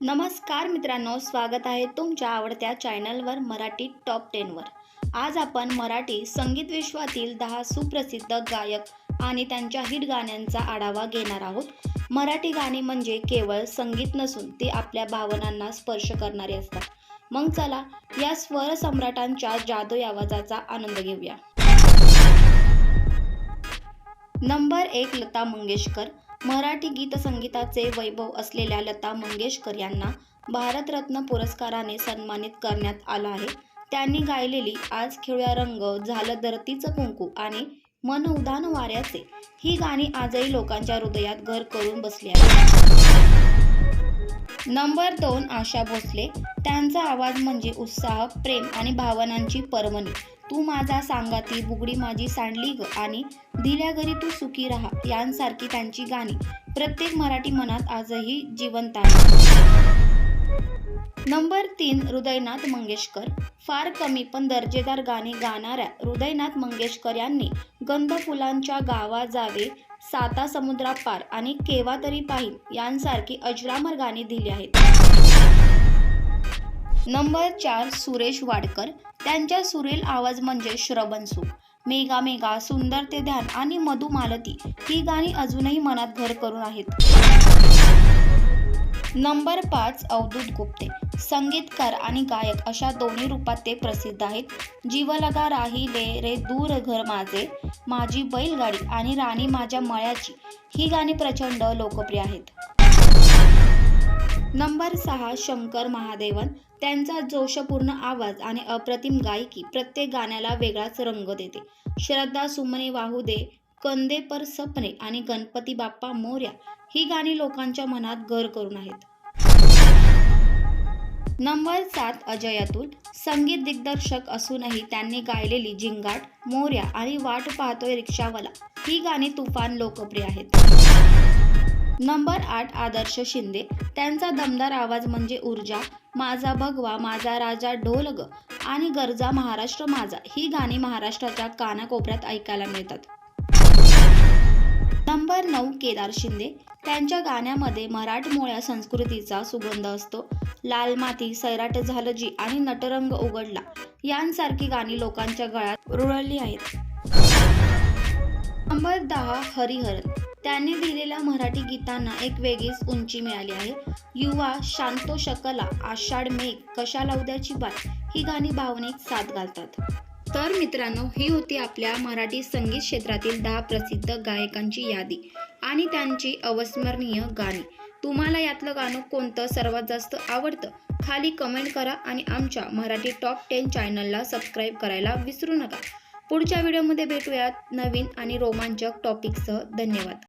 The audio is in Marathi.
नमस्कार मित्रांनो स्वागत आहे तुमच्या आवडत्या चॅनलवर मराठी टॉप टेनवर. आज आपण मराठी संगीत विश्वातील दहा सुप्रसिद्ध गायक आणि त्यांच्या हिट गाण्यांचा आढावा घेणार आहोत. मराठी गाणी म्हणजे केवळ संगीत नसून ते आपल्या भावनांना स्पर्श करणारे असतात. मग चला या स्वर सम्राटांच्या जादू आवाजाचा आनंद घेऊया. नंबर एक लता मंगेशकर. मराठी गीतसंगीताचे वैभव असलेल्या लता मंगेशकर यांना भारतरत्न पुरस्काराने सन्मानित करण्यात आलं आहे. त्यांनी गायलेली आज खेळूया रंग झालं धरतीचं कुंकू आणि मन उदान वाऱ्याचे ही गाणी आजही लोकांच्या हृदयात घर करून बसली आहेत. नंबर दोन आशा भोसले. त्यांचा आवाज म्हणजे उत्साह प्रेम आणि भावनांची पर्वणी. तू माझा सांगाती बुगडी माझी सांडली ग आणि दिल्या घरी तू सुखी राहा यांसारखी त्यांची गाणी. प्रत्येक मराठी मनात आजही जिवंत आहे. नंबर तीन हृदयनाथ मंगेशकर. फार कमी पण दर्जेदार गाणी गाणाऱ्या हृदयनाथ मंगेशकर यांनी गंध फुलांच्या गावा जावे साता समुद्रापार आणि केव्हा तरी पाहिन यांसारखी अजरामर गाणी दिली आहेत. नंबर चार सुरेश वाडकर. त्यांच्या सुरेल आवाज म्हणजे श्रवण सुख. मेगा मेगा सुंदर ते ध्यान आणि मधु मालती ही गाणी अजूनही मनात घर करून आहेत. नंबर पाच अवधूत गुप्ते. संगीतकार आणि गायक अशा दोन्ही रूपात ते प्रसिद्ध आहेत. जीवलगा राहिले रे दूर घर माझे. माझी बैलगाडी आणि राणी माझ्या मळ्याची ही गाणी प्रचंड लोकप्रिय आहेत. नंबर सहा शंकर महादेवन. त्यांचा जोशपूर्ण आवाज आणि अप्रतिम गायकी प्रत्येक गाण्याला वेगळाच रंग देते. श्रद्धा सुमने वाहू दे कंदे पर सपने आणि गणपती बाप्पा मोर्या ही गाणी लोकांच्या मनात घर करून आहेत. नंबर सात अजय अतुल संगीत दिग्दर्शक असूनही त्यांनी गायलेली जिंगाट मोर्या आणि वाट पाहतोय रिक्षावाला. ही गाणी तुफान लोकप्रिय आहेत. नंबर आठ आदर्श शिंदे. त्यांचा दमदार आवाज म्हणजे ऊर्जा माझा भगवा माझा राजा ढोलग आणि गरजा महाराष्ट्र माझा. ही गाणी महाराष्ट्राच्या कानाकोपऱ्यात ऐकायला मिळतात. नंबर नऊ केदार शिंदे त्यांच्या गाण्यामध्ये मराठमोळ्या संस्कृतीचा सुगंध असतो. लाल माती सैराट झालं जी आणि नटरंग उघडला यांसारखी गाणी लोकांच्या गळ्यात रुळली आहेत. नंबर दहा हरिहरन. त्यांनी दिलेल्या मराठी गीतांना एक वेगळीच उंची मिळाली आहे. युवा शांतो शकला आषाढ मेघ कशाला उद्याची बात ही गाणी भावनिक साथ घालतात. तर मित्रांनो ही होती आपल्या मराठी संगीत क्षेत्रातील दहा प्रसिद्ध गायकांची यादी आणि त्यांची अविस्मरणीय गाणी. तुम्हाला यातलं गाणं कोणतं सर्वात जास्त आवडतं? खाली कमेंट करा आणि आमच्या मराठी टॉप टेन चॅनलला सबस्क्राईब करायला विसरू नका. पुढच्या व्हिडिओमध्ये भेटूयात नवीन आणि रोमांचक टॉपिकसह धन्यवाद.